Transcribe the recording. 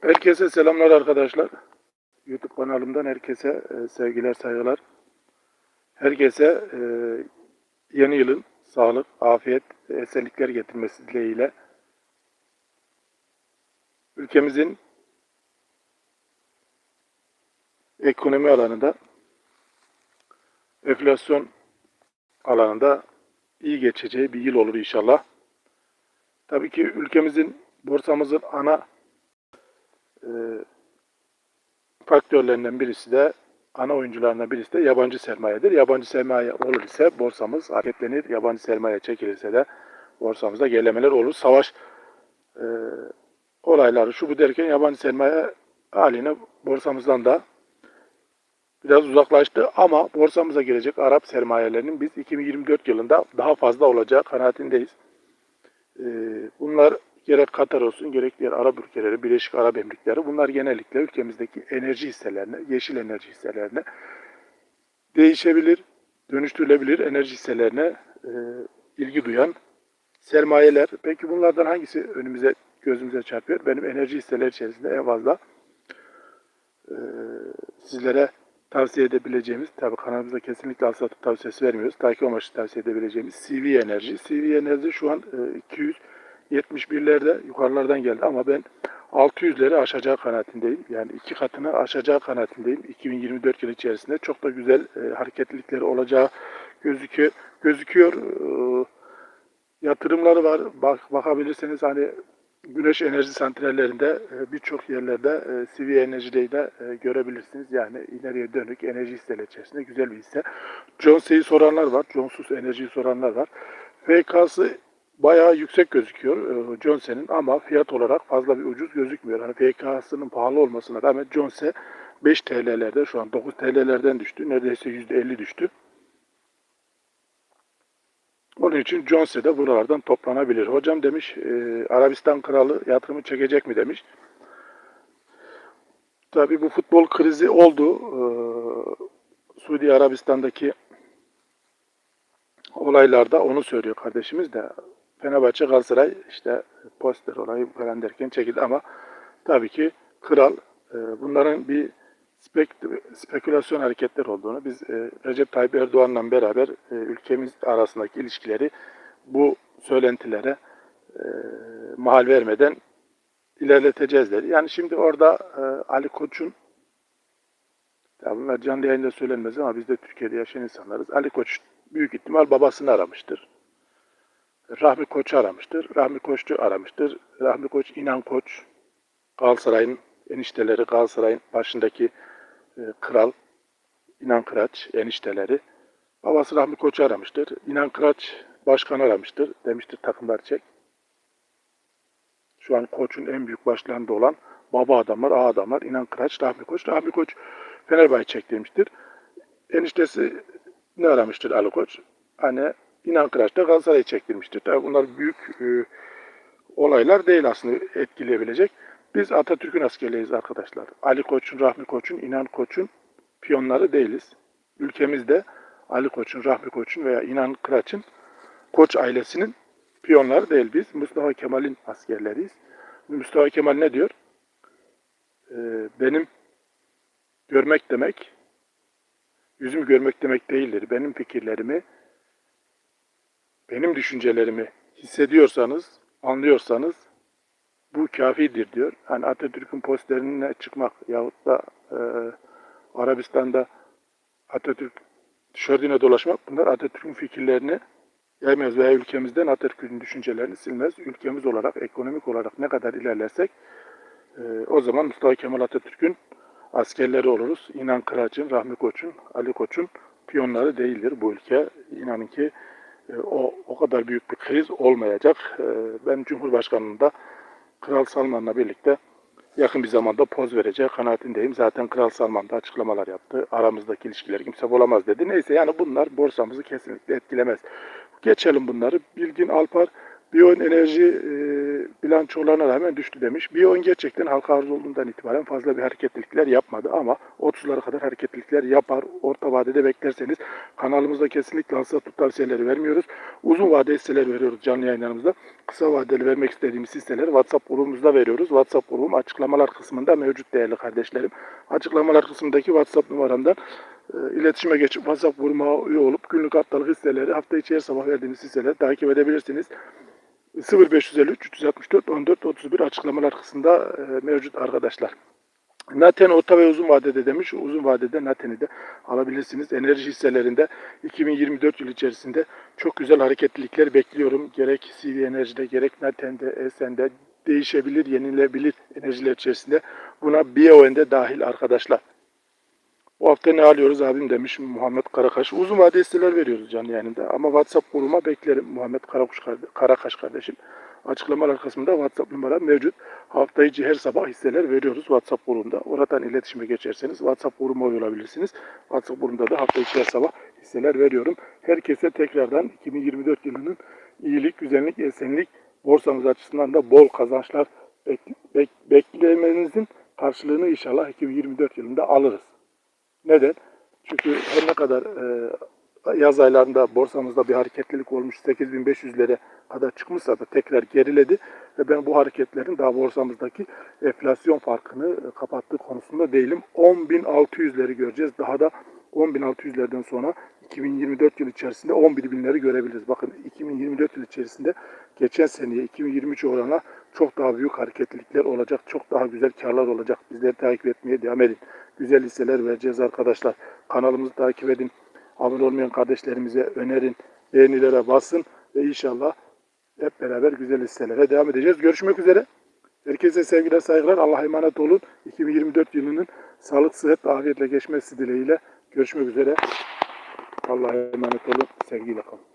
Herkese selamlar arkadaşlar. YouTube kanalımdan herkese e, sevgiler, saygılar. Herkese e, yeni yılın sağlık, afiyet, esenlikler getirmesi dileğiyle ülkemizin ekonomi alanında enflasyon alanında iyi geçeceği bir yıl olur inşallah. Tabii ki ülkemizin borsamızın ana e, faktörlerinden birisi de ana oyuncularından birisi de yabancı sermayedir. Yabancı sermaye olur ise borsamız hareketlenir. Yabancı sermaye çekilirse de borsamızda gerilemeler olur. Savaş e, olayları şu bu derken yabancı sermaye haline borsamızdan da biraz uzaklaştı ama borsamıza girecek Arap sermayelerinin biz 2024 yılında daha fazla olacağı kanaatindeyiz. E, bunlar gerek Katar olsun gerek diğer Arap ülkeleri, Birleşik Arap Emirlikleri bunlar genellikle ülkemizdeki enerji hisselerine, yeşil enerji hisselerine değişebilir, dönüştürülebilir enerji hisselerine e, ilgi duyan sermayeler. Peki bunlardan hangisi önümüze, gözümüze çarpıyor? Benim enerji hisseleri içerisinde en fazla e, sizlere tavsiye edebileceğimiz, tabi kanalımızda kesinlikle al satı tavsiyesi vermiyoruz. Takip amaçlı tavsiye edebileceğimiz CV Enerji. CV Enerji şu an e, 200 71'lerde yukarılardan geldi ama ben 600'leri aşacağı kanaatindeyim. Yani iki katını aşacağı kanaatindeyim. 2024 yılı içerisinde çok da güzel e, hareketlilikleri olacağı gözüküyor. gözüküyor. E, yatırımları var. Bak, bakabilirseniz hani güneş enerji santrallerinde e, birçok yerlerde e, CV Enerji'de de e, görebilirsiniz. Yani ileriye dönük enerji hisseleri içerisinde güzel bir hisse. Jones'u soranlar var. Jones'uz enerjiyi soranlar var. FK'sı bayağı yüksek gözüküyor e, Johnson ama fiyat olarak fazla bir ucuz gözükmüyor. Hani FK'sının pahalı olmasına rağmen Johnson 5 TL'lerde şu an 9 TL'lerden düştü. Neredeyse %50 düştü. Onun için Johnson de buralardan toplanabilir. Hocam demiş e, Arabistan kralı yatırımı çekecek mi demiş. Tabii bu futbol krizi oldu. E, Suudi Arabistan'daki olaylarda onu söylüyor kardeşimiz de. Fenerbahçe Galatasaray işte poster olayı falan derken çekildi ama tabii ki kral e, bunların bir spek, spekülasyon hareketler olduğunu biz e, Recep Tayyip Erdoğan'la beraber e, ülkemiz arasındaki ilişkileri bu söylentilere e, mahal vermeden ilerleteceğiz dedi. Yani şimdi orada e, Ali Koç'un ya bunlar canlı yayında söylenmez ama biz de Türkiye'de yaşayan insanlarız. Ali Koç büyük ihtimal babasını aramıştır. Rahmi Koç'u aramıştır. Rahmi Koç'u aramıştır. Rahmi Koç, İnan Koç, Galatasaray'ın enişteleri, Galatasaray'ın başındaki e, kral, İnan Kıraç enişteleri. Babası Rahmi Koç'u aramıştır. İnan Kıraç başkanı aramıştır. Demiştir takımlar çek. Şu an Koç'un en büyük başlarında olan baba adamlar, ağa adamlar, İnan Kıraç, Rahmi Koç. Rahmi Koç Fenerbahçe çek demiştir. Eniştesi ne aramıştır Ali Koç? Hani İnan Kıraç'ta Galatasaray'ı çektirmiştir. Tabii bunlar büyük e, olaylar değil aslında etkileyebilecek. Biz Atatürk'ün askerleriyiz arkadaşlar. Ali Koç'un, Rahmi Koç'un, İnan Koç'un piyonları değiliz. Ülkemizde Ali Koç'un, Rahmi Koç'un veya İnan Kıraç'ın Koç ailesinin piyonları değil biz. Mustafa Kemal'in askerleriyiz. Mustafa Kemal ne diyor? Ee, benim görmek demek, yüzümü görmek demek değildir. Benim fikirlerimi, benim düşüncelerimi hissediyorsanız, anlıyorsanız bu kafidir diyor. Hani Atatürk'ün posterine çıkmak yahut da e, Arabistan'da Atatürk tişörtüne dolaşmak bunlar Atatürk'ün fikirlerini yaymaz veya ülkemizden Atatürk'ün düşüncelerini silmez. Ülkemiz olarak, ekonomik olarak ne kadar ilerlersek e, o zaman Mustafa Kemal Atatürk'ün askerleri oluruz. İnan Kıraç'ın, Rahmi Koç'un, Ali Koç'un piyonları değildir bu ülke. İnanın ki o o kadar büyük bir kriz olmayacak. E, ben Cumhurbaşkanı'nın da Kral Salman'la birlikte yakın bir zamanda poz vereceği kanaatindeyim. Zaten Kral Salman da açıklamalar yaptı. Aramızdaki ilişkileri kimse bulamaz dedi. Neyse yani bunlar borsamızı kesinlikle etkilemez. Geçelim bunları. Bilgin Alpar Biyon enerji e, bilançolarına rağmen düştü demiş. Biyon gerçekten halka arz olduğundan itibaren fazla bir hareketlilikler yapmadı ama 30'lara kadar hareketlilikler yapar. Orta vadede beklerseniz kanalımızda kesinlikle hasat tavsiyeleri vermiyoruz. Uzun vade hisseler veriyoruz canlı yayınlarımızda. Kısa vadeli vermek istediğimiz hisseleri WhatsApp grubumuzda veriyoruz. WhatsApp grubum açıklamalar kısmında mevcut değerli kardeşlerim. Açıklamalar kısmındaki WhatsApp numaramdan e, iletişime geçip WhatsApp grubuma üye olup günlük haftalık hisseleri hafta içi her sabah verdiğimiz hisseleri takip edebilirsiniz. 0553 364 14 31 açıklamalar kısmında e, mevcut arkadaşlar. Naten orta ve uzun vadede demiş. Uzun vadede Naten'i de alabilirsiniz. Enerji hisselerinde 2024 yıl içerisinde çok güzel hareketlilikler bekliyorum. Gerek CV Enerji'de gerek Naten'de, Esen'de değişebilir, yenilebilir enerjiler içerisinde. Buna BioN'de dahil arkadaşlar. Bu hafta ne alıyoruz abim demiş Muhammed Karakaş. Uzun vade hisseler veriyoruz canlı yayınında. Ama WhatsApp grubuma beklerim Muhammed Karakuş Karakaş kardeşim. Açıklamalar kısmında WhatsApp numaram mevcut. Hafta içi her sabah hisseler veriyoruz WhatsApp grubunda. Oradan iletişime geçerseniz WhatsApp grubuma olabilirsiniz. WhatsApp grubunda da hafta içi her sabah hisseler veriyorum. Herkese tekrardan 2024 yılının iyilik, güzellik, esenlik, borsamız açısından da bol kazançlar bek- bek- beklemenizin karşılığını inşallah 2024 yılında alırız. Neden? Çünkü her ne kadar e, yaz aylarında borsamızda bir hareketlilik olmuş 8500'lere kadar çıkmışsa da tekrar geriledi ve ben bu hareketlerin daha borsamızdaki enflasyon farkını e, kapattığı konusunda değilim. 10.600'leri göreceğiz. Daha da 10.600'lerden sonra 2024 yıl içerisinde 11.000'leri görebiliriz. Bakın 2024 yıl içerisinde geçen seneye 2023 oranla çok daha büyük hareketlilikler olacak. Çok daha güzel karlar olacak. Bizleri takip etmeye devam edin. Güzel hisseler vereceğiz arkadaşlar. Kanalımızı takip edin. Abone olmayan kardeşlerimize önerin. Beğenilere basın ve inşallah hep beraber güzel hisselere devam edeceğiz. Görüşmek üzere. Herkese sevgiler, saygılar. Allah'a emanet olun. 2024 yılının sağlık, sıhhat, afiyetle geçmesi dileğiyle görüşmek üzere. Allah'a emanet olun. Sevgiyle kalın.